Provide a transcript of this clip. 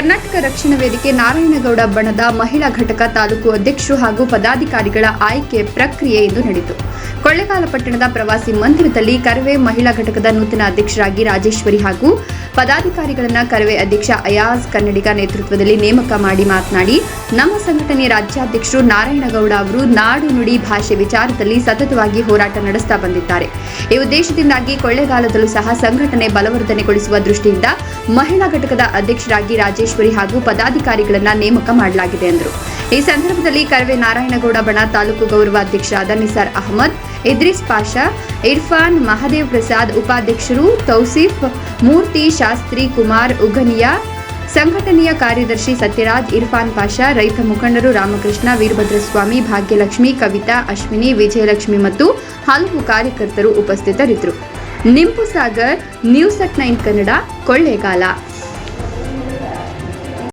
ಕರ್ನಾಟಕ ರಕ್ಷಣಾ ವೇದಿಕೆ ನಾರಾಯಣಗೌಡ ಬಣದ ಮಹಿಳಾ ಘಟಕ ತಾಲೂಕು ಅಧ್ಯಕ್ಷರು ಹಾಗೂ ಪದಾಧಿಕಾರಿಗಳ ಆಯ್ಕೆ ಪ್ರಕ್ರಿಯೆ ಇಂದು ನಡೆಯಿತು. ಕೊಳ್ಳೇಗಾಲ ಪಟ್ಟಣದ ಪ್ರವಾಸಿ ಮಂದಿರದಲ್ಲಿ ಕರವೇ ಮಹಿಳಾ ಘಟಕದ ನೂತನ ಅಧ್ಯಕ್ಷರಾಗಿ ರಾಜೇಶ್ವರಿ ಹಾಗೂ ಪದಾಧಿಕಾರಿಗಳನ್ನ ಕರವೇ ಅಧ್ಯಕ್ಷ ಅಯಾಜ್ ಕನ್ನಡಿಗ ನೇತೃತ್ವದಲ್ಲಿ ನೇಮಕ ಮಾಡಿ ಮಾತನಾಡಿ, ನಮ್ಮ ಸಂಘಟನೆ ರಾಜ್ಯಾಧ್ಯಕ್ಷರು ನಾರಾಯಣಗೌಡ ಅವರು ನಾಡು ನುಡಿ ಭಾಷೆ ವಿಚಾರದಲ್ಲಿ ಸತತವಾಗಿ ಹೋರಾಟ ನಡೆಸ್ತಾ ಬಂದಿದ್ದಾರೆ. ಈ ಉದ್ದೇಶದಿಂದಾಗಿ ಕೊಳ್ಳೆಗಾಲದಲ್ಲೂ ಸಹ ಸಂಘಟನೆ ಬಲವರ್ಧನೆಗೊಳಿಸುವ ದೃಷ್ಟಿಯಿಂದ ಮಹಿಳಾ ಘಟಕದ ಅಧ್ಯಕ್ಷರಾಗಿ ರಾಜೇಶ್ವರಿ ಹಾಗೂ ಪದಾಧಿಕಾರಿಗಳನ್ನ ನೇಮಕ ಮಾಡಲಾಗಿದೆ ಎಂದರು. ಈ ಸಂದರ್ಭದಲ್ಲಿ ಕರವೇ ನಾರಾಯಣಗೌಡ ಬಣ ತಾಲೂಕು ಗೌರವ ಅಧ್ಯಕ್ಷ ನಿಸಾರ್ ಅಹಮದ್, ಇದ್ರಿಸ್ ಪಾಷಾ, ಇರ್ಫಾನ್ ಮಹದೇವ್ ಪ್ರಸಾದ್ ಉಪಾಧ್ಯಕ್ಷರು ತೌಸಿಫ್, ಮೂರ್ತಿ ಶಾಸ್ತ್ರಿ ಕುಮಾರ್ ಉಗನಿಯಾ ಸಂಘಟನೆಯ ಕಾರ್ಯದರ್ಶಿ ಸತ್ಯರಾಜ್, ಇರ್ಫಾನ್ ಪಾಷಾ, ರೈತ ಮುಖಂಡರು ರಾಮಕೃಷ್ಣ, ವೀರಭದ್ರಸ್ವಾಮಿ, ಭಾಗ್ಯಲಕ್ಷ್ಮಿ, ಕವಿತಾ, ಅಶ್ವಿನಿ, ವಿಜಯಲಕ್ಷ್ಮಿ ಮತ್ತು ಹಲವು ಕಾರ್ಯಕರ್ತರು ಉಪಸ್ಥಿತರಿದ್ದರು. ನಿಂಪು Sagar news at nine Kannada, Kollegal.